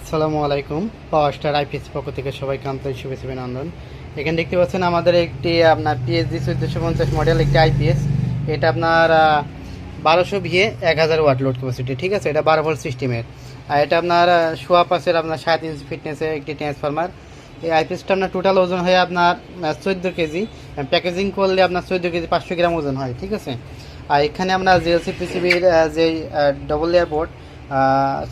আসসালামু আলাইকুম, পাওয়ার star IPS পক্ষ থেকে সবাইকে আন্তরিক শুভেচ্ছা অভিনন্দন। এখানে দেখতে পাচ্ছেন আমাদের একটি, আপনার পিএসজি চোদ্দোশো পঞ্চাশ মডেল একটি আইপিএস। এটা আপনার বারোশো ভিএ, এক হাজার ওয়াট লোড ক্যাপাসিটি ঠিক আছে? এটা বারো ভোল্ট সিস্টেমের আর এটা আপনার সোয়া পাশের আপনার সাত ইঞ্চি ফিটনেসের একটি ট্রান্সফরমার এই আইপিএসটা আপনার টোটাল ওজন হয় আপনার চোদ্দ কেজি। প্যাকেজিং করলে আপনার চোদ্দ কেজি পাঁচশো গ্রাম ওজন হয়, ঠিক আছে? আর এখানে আমরা জিএলসি পিসিবির যে ডবল লেয়ার বোর্ড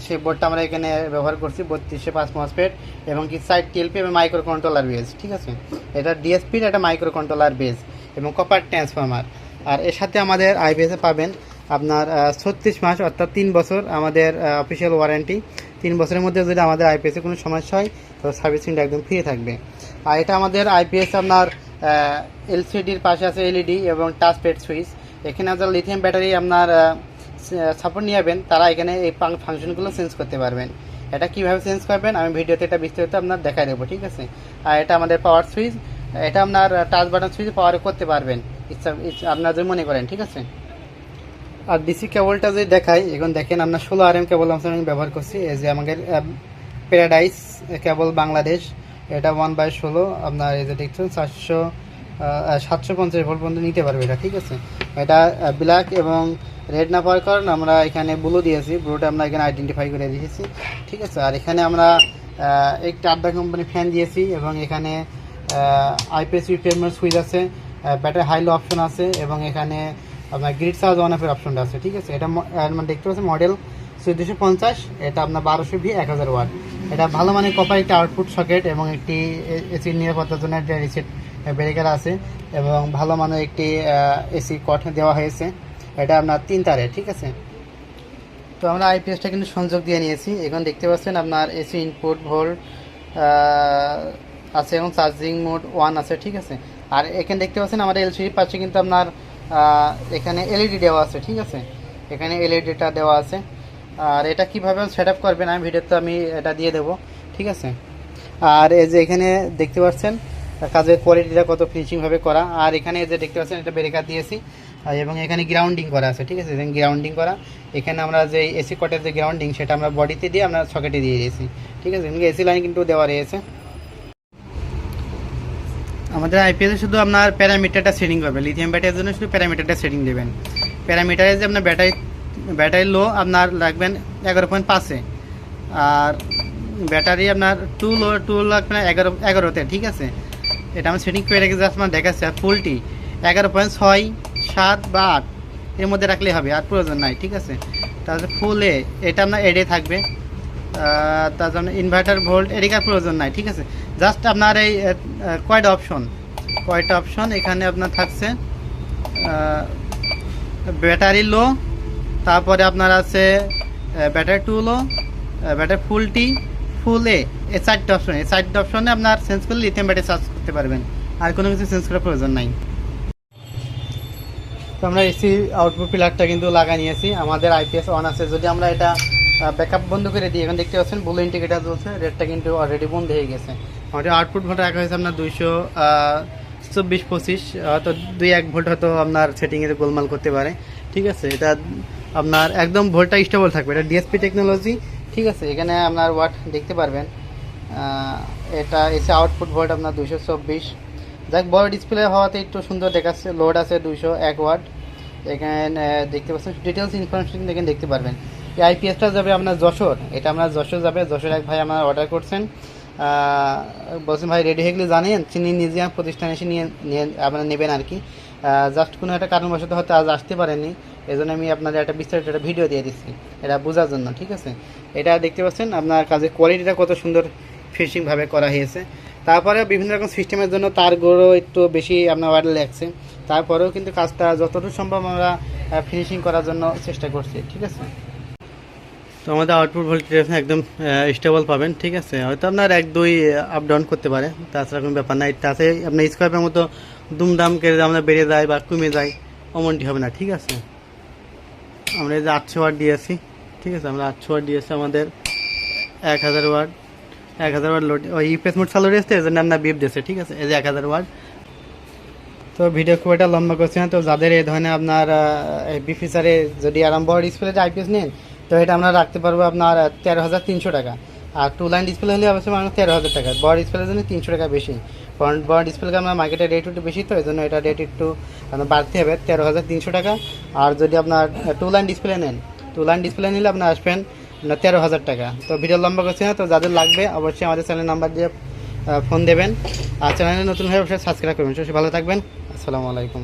সেই বোর্ডটা আমরা এখানে ব্যবহার করছি, বত্রিশে পাঁচ মসপেট এবং কি সাইড টিএলপি এবং মাইক্রো কন্ট্রোলার বেস ঠিক আছে? এটা ডিএসপির একটা মাইক্রো কন্ট্রোলার বেস এবং কপার ট্রান্সফর্মার আর এর সাথে আমাদের আইপিএসে পাবেন আপনার ছত্রিশ মাস অর্থাৎ তিন বছর আমাদের অফিসিয়াল ওয়ারেন্টি তিন বছরের মধ্যে যদি আমাদের আইপিএসে কোনো সমস্যা হয়, তো সার্ভিসিংটা একদম ফ্রি থাকবে। আর এটা আমাদের আইপিএস আপনার এলসিডির পাশে আছে এলইডি এবং টাচ পেড সুইচ এখানে আপনার লিথিয়াম ব্যাটারি আপনার সাপোর্ট নিয়ে যাবেন তারা এখানে এই ফাংশনগুলো চেঞ্জ করতে পারবেন। এটা কীভাবে চেঞ্জ করবেন, আমি ভিডিওতে এটা বিস্তারিত আপনার দেখাই দেবো ঠিক আছে? আর এটা আমাদের পাওয়ার সুইচ এটা আপনার টাচ বাটন সুইচ পাওয়ার করতে পারবেন। ইচ্ছা আপনার যদি মনে করেন, ঠিক আছে? আর ডিসি কেবলটা যদি দেখাই, এখন দেখেন আমরা ষোলো আর এম কেবল আমি ব্যবহার করছি। এই যে আমাদের প্যারাডাইস কেবল বাংলাদেশ এটা ওয়ান বাই ষোলো, আপনার এই যে দেখছেন, চারশো সাতশো পঞ্চাশ ভোল্ট পর্যন্ত নিতে পারবে এটা, ঠিক আছে? এটা ব্ল্যাক এবং রেড না পাওয়ার কারণ আমরা এখানে ব্লু দিয়েছি। ব্লুটা আমরা এখানে আইডেন্টিফাই করে দিয়েছি ঠিক আছে? আর এখানে আমরা একটা আড্ডা কোম্পানি ফ্যান দিয়েছি এবং এখানে আইপিএস রিপেয়ারমেন্ট সুইচ আছে ব্যাটারি হাই লো অপশন আছে এবং এখানে আপনার গ্রিড চার্জ অন অফের অপশনটা আছে। ঠিক আছে? এটা মানে দেখতে পাচ্ছেন মডেল চোদ্দোশো পঞ্চাশ, এটা আপনার বারোশো ভি, এক হাজার ওয়াট। এটা ভালো মানের কপার একটি আউটপুট সকেট এবং একটি এসি নিরাপত্তার জন্য একটা রিসেট ব্রেকার আছে এবং ভালো মানের একটি এসি কট দেওয়া হয়েছে। এটা আপনার তিন তারের ঠিক আছে? তো আমরা আইপিএসটা কিন্তু সংযোগ দিয়ে নিয়েছি। এখন দেখতে পাচ্ছেন আপনার এসি ইনপুট ভোল্ট আছে এবং চার্জিং মোড ওয়ান আছে, ঠিক আছে? আর এখানে দেখতে পাচ্ছেন আমাদের এলসিডি পাচ্ছে কিন্তু আপনার এখানে এলইডি দেওয়া আছে, ঠিক আছে? এখানে এলইডিটা দেওয়া আছে। আর এটা কীভাবে সেট আপ করবেন আমি ভিডিওতে আমি এটা দিয়ে দেবো, ঠিক আছে? আর এই যে এখানে দেখতে পাচ্ছেন, কাজের কোয়ালিটিটা কত ফিনিশিংভাবে করা। আর এখানে যে দেখতে পাচ্ছেন, এটা ব্রেকার দিয়েছি। এবং এখানে গ্রাউন্ডিং করা আছে, ঠিক আছে? গ্রাউন্ডিং করা। এখানে আমরা যে এসি কটের যে গ্রাউন্ডিং সেটা আমরা বডিতে দিয়ে আমরা সকেটে দিয়ে দিয়েছি, ঠিক আছে? এসি লাইন কিন্তু দেওয়া রয়েছে। আমাদের আইপিএসে শুধু আপনার প্যারামিটারটা সেটিং করবে লিথিয়াম ব্যাটারির জন্য শুধু প্যারামিটারটা সেটিং দেবেন। প্যারামিটারে যে আপনার ব্যাটারি ব্যাটারি লো আপনার রাখবেন এগারো পয়েন্ট পাঁচে। আর ব্যাটারি আপনার টু লো টু লাগবে না এগারো, এগারোতে, ঠিক আছে? এটা আমি সেটিং করে রেখে আমার দেখাচ্ছে, আর ফুলটি এগারো পয়েন্ট ছয় সাত বা আট, এর মধ্যে রাখলেই হবে, আর প্রয়োজন নাই, ঠিক আছে? তাহলে ফুলে এটা আপনার এডে থাকবে। তার জন্য ইনভার্টার ভোল্ট এদিকার প্রয়োজন নাই, ঠিক আছে? জাস্ট আপনার এই কয়টা অপশন কয়টা অপশন এখানে আপনার থাকছে ব্যাটারি লো তারপরে আপনার আছে battery too low battery full টি ফুল এ এই চারটে অপশন এই চারটে অপশনে আপনার চেঞ্জ করলে লিথিয়াম ব্যাটারি চার্জ করতে পারবেন। আর কোনো কিছু চেঞ্জ করার প্রয়োজন নাই। তো আমরা এসি আউটপুট পিলারটা কিন্তু লাগা নিয়েছি। আমাদের আইপিএস অন আছে। যদি আমরা এটা ব্যাকআপ বন্ধ করে দিই, এখন দেখতে পাচ্ছেন ব্লু ইন্ডিকেটার জ্বলছে রেডটা কিন্তু অলরেডি বন্ধ হয়ে গেছে। আমাদের আউটপুট ভোল্ট রাখা হয়েছে আপনার দুইশো চব্বিশ, পঁচিশ হয়তো দুই এক ভোল্ট হয়তো আপনার সেটিংয়ে গোলমাল করতে পারে। ঠিক আছে? এটা আপনার একদম ভোল্টটা স্টেবল থাকবে। এটা ডিএসপি টেকনোলজি ঠিক আছে? এখানে আপনার ওয়াট দেখতে পারবেন। এটা এসে আউটপুট ভোল্ট আপনার দুইশো চব্বিশ যাক বড় ডিসপ্লে হওয়াতে একটু সুন্দর দেখাচ্ছে। লোড আছে দুইশো এক ওয়াট এখানে দেখতে পাচ্ছেন ডিটেলস ইনফরমেশন এখানে দেখতে পারবেন। এই আইপিএসটা যাবে আপনার যশোর। এটা আপনার যশোর যাবে। যশোর এক ভাই আমার অর্ডার করছেন। বলছেন, ভাই রেডি হয়ে গেলে জানেন, তিনি নিজে প্রতিষ্ঠানে এসে নিয়ে নিয়ে, আপনারা নেবেন আর কি। জাস্ট কোনো একটা কারণবশত হয়তো আজ আসতে পারেননি। এই জন্য আমি আপনাদের একটা বিস্তারিত একটা ভিডিও দিয়ে দিচ্ছি। এটা বোঝার জন্য, ঠিক আছে? এটা দেখতে পাচ্ছেন, আপনার কাজের কোয়ালিটিটা কত সুন্দর ফিনিশিংভাবে করা হয়েছে। তারপরে বিভিন্ন রকম সিস্টেমের জন্য তার তারগুলো একটু বেশি আপনার ওয়ার্ড লাগছে। তারপরেও কিন্তু কাজটা যতটুকু সম্ভব আমরা ফিনিশিং করার জন্য চেষ্টা করছি, ঠিক আছে? তো আমাদের আউটপুট ভোল্টেজ একদম স্টেবল পাবেন, ঠিক আছে? হয়তো আপনার এক, দুই আপ ডাউন করতে পারে, তাছাড়া কোনো ব্যাপার নাই তাতে আপনার স্কোয়ারের মতো দুমদাম করে আমরা বেড়ে যায় বা কমে যায়, অমনটি হবে না, ঠিক আছে? আমরা এই যে আটশো ওয়াট দিয়েছি, ঠিক আছে? আমরা আটশো ওয়াট দিয়েছি আমাদের এক হাজার ওয়াট এক হাজার ওয়াট লোড, ওই ইউপিএস মোড চালু রয়েছে এই জন্য আপনার বিপ দিয়েছে, ঠিক আছে? এই যে এক হাজার ওয়াট তো ভিডিও খুব একটা লম্বা করছি না, তো যাদের এই ধরনের আপনার বি ফিচারে যদি আরাম বড় ডিসপ্লে আইপিএস নেন তো এটা আমরা রাখতে পারব আপনার তেরো হাজার তিনশো টাকা। আর টু লাইন ডিসপ্লে হলে অবশ্যই মানে তেরো হাজার টাকা। বড় ডিসপ্লের জন্য তিনশো টাকা বেশি। কারণ বড় ডিসপ্লে আমরা মার্কেটের রেট একটু বেশি, তো এই জন্য এটা রেট একটু আপনার বাড়তে হবে, তেরো হাজার তিনশো টাকা। আর যদি আপনার টু লাইন ডিসপ্লে নেন টু লাইন ডিসপ্লে নিলে আপনার আসবেন আপনার তেরো হাজার টাকা। তো ভিডিও লম্বা করছি না, তো যাদের লাগবে অবশ্যই আমাদের চ্যানেল নাম্বার দিয়ে ফোন দেবেন। আর চ্যানেলে নতুন হয়ে অবশ্যই সাবস্ক্রাইব করবেন। সবসময় ভালো থাকবেন। আসসালামু আলাইকুম।